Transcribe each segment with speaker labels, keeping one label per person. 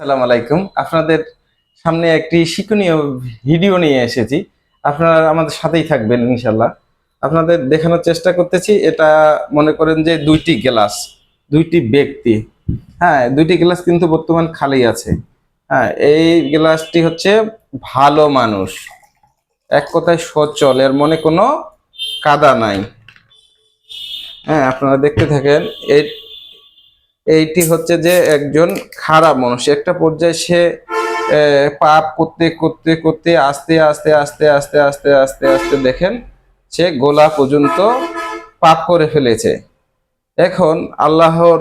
Speaker 1: আসসালামু আলাইকুম। আপনাদের সামনে একটি শিক্ষণীয় ভিডিও নিয়ে এসেছি। আপনারা আমাদের সাথেই থাকবেন ইনশাল্লাহ আপনাদের দেখানোর চেষ্টা করতেছি, এটা মনে করেন যে দুইটি গ্লাস, দুইটি ব্যক্তি। হ্যাঁ দুইটি গ্লাস কিন্তু বর্তমান খালি আছে। হ্যাঁ এই গ্লাসটি হচ্ছে ভালো মানুষ। এক কথায় সচল, এর মনে কোনো কাদা নাই। হ্যাঁ আপনারা দেখতে থাকেন এই এইটি হচ্ছে যে একজন খারাপ মানুষ। একটা পর্যায়ে সে পাপ করতে করতে করতে আস্তে আস্তে আস্তে আস্তে আস্তে আস্তে আস্তে দেখেন সে গোলা পর্যন্ত পাপ করে ফেলেছে। এখন আল্লাহর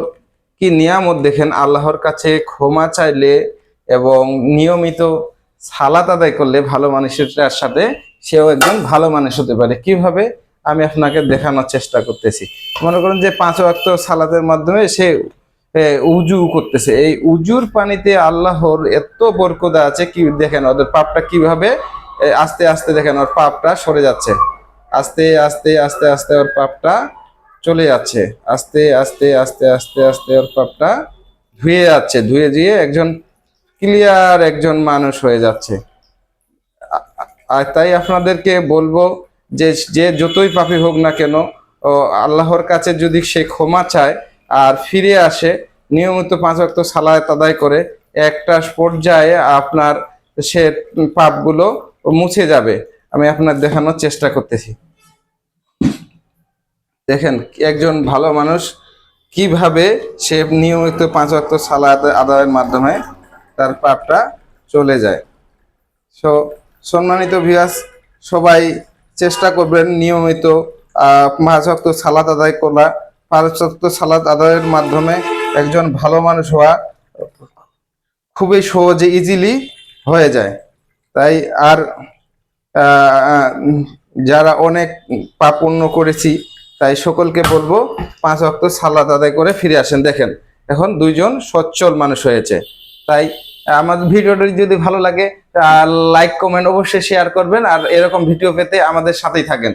Speaker 1: কি নিয়ামত দেখেন? আল্লাহর কাছে ক্ষমা চাইলে এবং নিয়মিত সালাত আদায় করলে ভালো মানুষের সাথে সেও একজন ভালো মানুষ হতে পারে। কীভাবে? আমি আপনাকে দেখানোর চেষ্টা করতেছি। মনে করেন যে পাঁচ ওয়াক্ত সালাতের মাধ্যমে সে উজু করতেছে। এই উজুর পানিতে আল্লাহর এত বরকদা আছে কি দেখেন, ওদের পাপটা কীভাবে? আস্তে আস্তে দেখেন, ওর পাপটা সরে যাচ্ছে। আস্তে আস্তে আস্তে আস্তে ওর পাপটা চলে যাচ্ছে। আস্তে আস্তে আস্তে আস্তে আস্তে ওর পাপটা ধুয়ে যাচ্ছে। ধুয়ে ধুয়ে একজন ক্লিয়ার একজন মানুষ হয়ে যাচ্ছে। আর তাই আপনাদেরকে বলব যে যে যতই পাপী হোক না কেন আল্লাহর কাছে যদি সে ক্ষমা চায় আর ফিরে আসে নিয়মিত পাঁচ ওয়াক্ত সালাত আদায় করে একটা পর্যায়ে আপনার সে পাপগুলো মুছে যাবে। আমি আপনার দেখানোর চেষ্টা করতেছি। দেখেন, একজন ভালো মানুষ কীভাবে সে নিয়মিত পাঁচ ওয়াক্ত সালাত আদায়ের মাধ্যমে তার পাপটা চলে যায়। সো সম্মানিত ভিয়াস সবাই চেষ্টা করবেন নিয়মিত পাঁচ ওয়াক্ত সালাত আদায় করা। পাঁচ সালাত আদায়ের মাধ্যমে একজন ভালো মানুষ হওয়া খুবই সহজে ইজিলি হয়ে যায়। তাই আর যারা অনেক পাপন্য করেছি, তাই সকলকে বলব পাঁচ ওয়াক্ত সালাদ আদায় করে ফিরে আসেন। দেখেন, এখন দুইজন সচ্ছল মানুষ হয়েছে। তাই আমাদের ভিডিওটি যদি ভালো লাগে লাইক কমেন্ট অবশ্যই শেয়ার করবেন। আর এরকম ভিডিও পেতে আমাদের সাথেই থাকেন।